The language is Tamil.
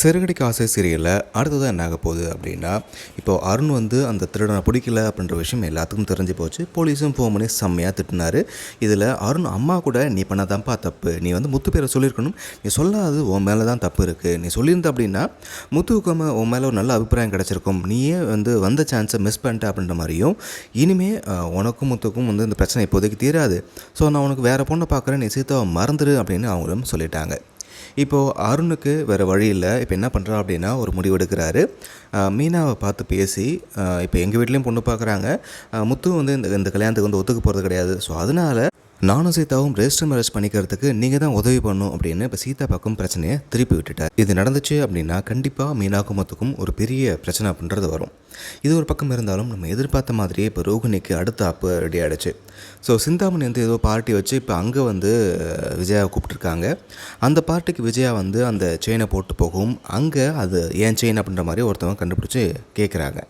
சிறுகடிக்கு ஆசை சீரியலில் அடுத்ததாக என்ன ஆக போகுது அப்படின்னா இப்போ அருண் வந்து அந்த திருடனை பிடிக்கல அப்படின்ற விஷயம் எல்லாத்துக்கும் தெரிஞ்சு போச்சு. போலீஸும் ஃபோன் பண்ணி செம்மையாக திட்டினார். இதில் அருண் அம்மா கூட நீ பண்ணதான்ப்பா தப்பு. நீ வந்து முத்து பேரை சொல்லியிருக்கணும். நீ சொல்லாது உன் மேலே தான் தப்பு இருக்குது நீ சொல்லியிருந்த அப்படின்னா முத்துவுக்கு உன் மேலே ஒரு நல்ல அபிப்பிராயம் கிடச்சிருக்கும். நீயே வந்து வந்த சான்ஸை மிஸ் பண்ணிட்ட அப்படின்ற மாதிரியும் இனிமே உனக்கும் முத்துக்கும் வந்து இந்த பிரச்சனை இப்போதைக்கு தீராது. ஸோ நான் உனக்கு வேறு பொண்ணை பார்க்குறேன். நீ சீத்தாவை மறந்துடு அப்படின்னு அவங்களும் சொல்லிட்டாங்க. இப்போது அருணுக்கு வேறு வழி இல்லை. இப்போ என்ன பண்ணுறா அப்படின்னா ஒரு முடிவு எடுக்கிறாரு. மீனாவை பார்த்து பேசி இப்போ எங்கள் வீட்லேயும் பொண்ணு பார்க்குறாங்க முத்து வந்து இந்த இந்த கல்யாணத்துக்கு வந்து ஒத்துக்க போகிறது கிடையாது. ஸோ அதனால் நானும் சீதாவும் ரெஜிஸ்டர் மேரேஜ் பண்ணிக்கிறதுக்கு நீங்கள் தான் உதவி பண்ணும் அப்படின்னு இப்போ சீதா பக்கம் பிரச்சனையை திருப்பி விட்டுட்டார். இது நடந்துச்சு அப்படின்னா கண்டிப்பாக மீனாக்கும் மொத்துக்கும் ஒரு பெரிய பிரச்சனை அப்படின்றது வரும். இது ஒரு பக்கம் இருந்தாலும் நம்ம எதிர்பார்த்த மாதிரியே இப்போ ரோகிணிக்கு அடுத்த அப்பு ரெடி ஆகிடுச்சு ஸோ சிந்தாமணி வந்து ஏதோ பார்ட்டி வச்சு இப்போ அங்கே வந்து விஜயாவை கூப்பிட்டுருக்காங்க. அந்த பார்ட்டிக்கு விஜயா வந்து அந்த செயினை போட்டு போகும். அங்கே அது ஏன் செயின் அப்படின்ற மாதிரி ஒருத்தவங்க கண்டுபிடிச்சி கேட்குறாங்க